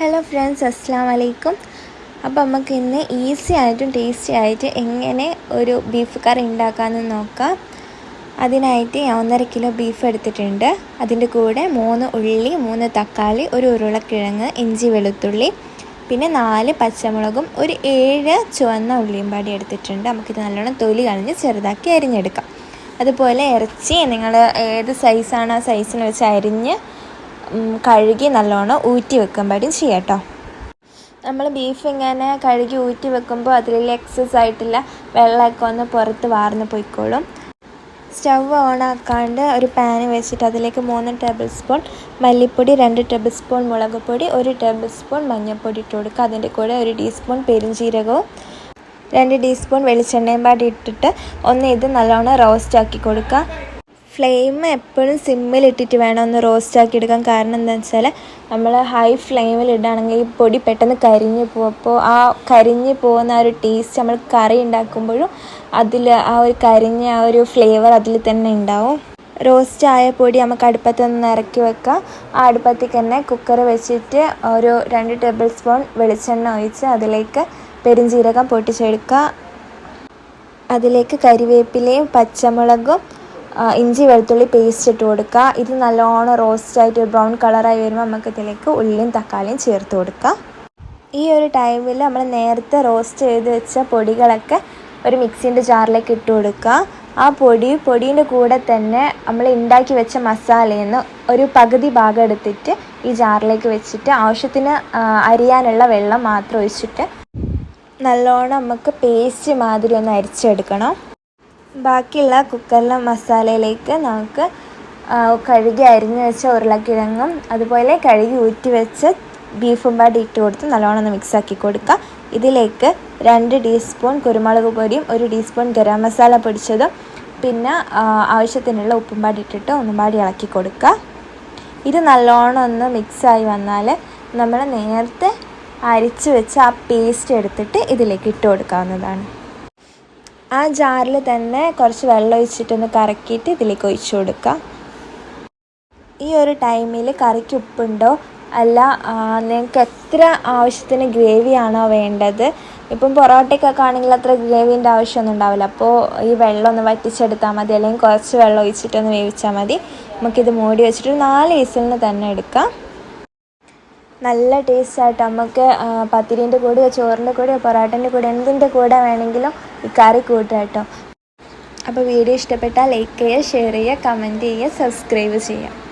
Hello friends അസ്സാം വലൈക്കും അപ്പോൾ നമുക്ക് ഇന്ന് ഈസി ആയിട്ടും ടേസ്റ്റി ആയിട്ട് എങ്ങനെ ഒരു ബീഫ് കറി ഉണ്ടാക്കാമെന്ന് നോക്കാം. അതിനായിട്ട് ഞാൻ ഒന്നര കിലോ ബീഫ് എടുത്തിട്ടുണ്ട്. അതിന്റെ കൂടെ മൂന്ന് ഉള്ളി മൂന്ന് തക്കാളി ഒരു ഉരുളക്കിഴങ്ങ് ഇഞ്ചി വെളുത്തുള്ളി പിന്നെ നാല് പച്ചമുളകും ഒരു ഏഴ് ചുവന്ന ഉള്ളിയും പാടി എടുത്തിട്ടുണ്ട്. നമുക്കിത് നല്ലോണം തൊലി കളഞ്ഞ് ചെറുതാക്കി അരിഞ്ഞെടുക്കാം. അതുപോലെ ഇറച്ചി നിങ്ങൾ ഏത് സൈസാണ് ആ സൈസിന് വെച്ച് അരിഞ്ഞ് കഴുകി നല്ലോണം ഊറ്റി വെക്കുമ്പോഴും ചെയ്യാം കേട്ടോ നമ്മൾ ബീഫ് ഇങ്ങനെ കഴുകി ഊറ്റി വെക്കുമ്പോൾ അതിലുള്ള എക്സസ് ആയിട്ടുള്ള വെള്ളമൊക്കെ ഒന്ന് പുറത്ത് വാർന്ന് പോയിക്കോളും. സ്റ്റവ് ഓൺ ആക്കാണ്ട് ഒരു പാൻ വെച്ചിട്ട് അതിലേക്ക് മൂന്ന് ടേബിൾ സ്പൂൺ മല്ലിപ്പൊടി രണ്ട് ടേബിൾ സ്പൂൺ മുളക് പൊടി ഒരു ടേബിൾ സ്പൂൺ മഞ്ഞൾപ്പൊടി ഇട്ട് കൊടുക്കുക. അതിന്റെ കൂടെ ഒരു ടീസ്പൂൺ പെരുംജീരകവും രണ്ട് ടീസ്പൂൺ വെളിച്ചെണ്ണയും പാടി ഇട്ടിട്ട് ഒന്ന് ഇത് നല്ലോണം റോസ്റ്റ് ആക്കി കൊടുക്കുക. ഫ്ലെയിം എപ്പോഴും സിമ്മിൽ ഇട്ടിട്ട് വേണം ഒന്ന് റോസ്റ്റ് ആക്കി എടുക്കാൻ. കാരണം എന്താണെന്ന് വെച്ചാൽ നമ്മൾ ഹൈ ഫ്ലെയിമിൽ ഇടുകയാണെങ്കിൽ ഈ പൊടി പെട്ടെന്ന് കരിഞ്ഞു പോകും. അപ്പോൾ ആ കരിഞ്ഞു പോകുന്ന ആ ഒരു ടേസ്റ്റ് നമ്മൾ കറി ഉണ്ടാക്കുമ്പോഴും അതിൽ ആ ഒരു കരിഞ്ഞ ആ ഒരു ഫ്ലേവർ അതിൽ തന്നെ ഉണ്ടാവും. റോസ്റ്റ് ആയ പൊടി നമുക്ക് അടുപ്പത്ത് നിന്ന് ഇറക്കി വെക്കാം. ആ അടുപ്പത്തിൽ തന്നെ കുക്കർ വെച്ചിട്ട് ഒരു രണ്ട് ടേബിൾ സ്പൂൺ വെളിച്ചെണ്ണ ഒഴിച്ച് അതിലേക്ക് പെരുംജീരകം പൊട്ടിച്ചെടുക്കുക. അതിലേക്ക് കരിവേപ്പിലയും പച്ചമുളകും ഇഞ്ചി വെളുത്തുള്ളി പേസ്റ്റ് ഇട്ട് കൊടുക്കുക. ഇത് നല്ലോണം റോസ്റ്റ് ആയിട്ട് ബ്രൗൺ കളറായി വരുമ്പോൾ നമുക്ക് ഇതിലേക്ക് ഉള്ളിയും തക്കാളിയും ചേർത്ത് കൊടുക്കുക ഈ ഒരു ടൈമിൽ നമ്മൾ നേരത്തെ റോസ്റ്റ് ചെയ്ത് വെച്ച പൊടികളൊക്കെ ഒരു മിക്സിന്റെ ജാറിലേക്ക് ഇട്ട് കൊടുക്കുക. ആ പൊടി പൊടീന്റെ കൂടെ തന്നെ നമ്മൾ ഉണ്ടാക്കി വെച്ച മസാലയിൽ നിന്ന് ഒരു പകുതി ഭാഗം എടുത്തിട്ട് ഈ ജാറിലേക്ക് വെച്ചിട്ട് ആവശ്യത്തിന് അരിയാനുള്ള വെള്ളം മാത്രം ഒഴിച്ചിട്ട് നല്ലോണം നമുക്ക് പേസ്റ്റ് മാതിരി ഒന്ന് അരിച്ചെടുക്കണം. ബാക്കിയുള്ള കുക്കറിലെ മസാലയിലേക്ക് നമുക്ക് കഴുകി അരിഞ്ഞു വെച്ച ഉരുളക്കിഴങ്ങും അതുപോലെ കഴുകി ഊറ്റി വെച്ച് ബീഫും പാടി ഇട്ട് കൊടുത്ത് നല്ലോണം ഒന്ന് മിക്സാക്കി കൊടുക്കുക. ഇതിലേക്ക് രണ്ട് ടീസ്പൂൺ കുരുമുളക് പൊടിയും ഒരു ടീസ്പൂൺ ഗരം മസാല പൊടിച്ചതും പിന്നെ ആവശ്യത്തിനുള്ള ഉപ്പും പാടി ഇട്ടിട്ട് ഒന്നും പാടി ഇളക്കി കൊടുക്കുക. ഇത് നല്ലോണം ഒന്ന് മിക്സായി വന്നാൽ നമ്മൾ നേരത്തെ അരിച്ചു വെച്ച് ആ പേസ്റ്റ് എടുത്തിട്ട് ഇതിലേക്ക് ഇട്ട് കൊടുക്കാവുന്നതാണ്. ആ ജാറിൽ തന്നെ കുറച്ച് വെള്ളം ഒഴിച്ചിട്ടൊന്ന് കറക്കിയിട്ട് ഇതിലേക്ക് ഒഴിച്ചു കൊടുക്കുക. ഈ ഒരു ടൈമിൽ കറിക്ക് ഉപ്പുണ്ടോ? അല്ല നിങ്ങൾക്ക് എത്ര ആവശ്യത്തിന് ഗ്രേവിയാണോ വേണ്ടത്? ഇപ്പം പൊറോട്ടയ്ക്കൊക്കെ ആണെങ്കിൽ അത്ര ഗ്രേവിന്റെ ആവശ്യമൊന്നും ഉണ്ടാവില്ല. അപ്പോൾ ഈ വെള്ളം ഒന്ന് വറ്റിച്ചെടുത്താൽ മതി. അല്ലെങ്കിൽ കുറച്ച് വെള്ളം ഒഴിച്ചിട്ടൊന്ന് വേവിച്ചാൽ മതി. നമുക്കിത് മൂടി വെച്ചിട്ട് നാല് ഈസലിന് തന്നെ എടുക്കാം. നല്ല ടേസ്റ്റായിട്ട് നമുക്ക് പത്തിരീന്റെ കൂടെയോ ചോറിന്റെ കൂടെയോ പൊറോട്ടന്റെ കൂടെ എന്തിന്റെ കൂടെ വേണമെങ്കിലും കറി കൂട്ടുക കേട്ടോ അപ്പോൾ വീഡിയോ ഇഷ്ടപ്പെട്ടാൽ ലൈക്ക് ചെയ്യുക ഷെയർ ചെയ്യുക കമന്റ് ചെയ്യുക സബ്സ്ക്രൈബ് ചെയ്യുക.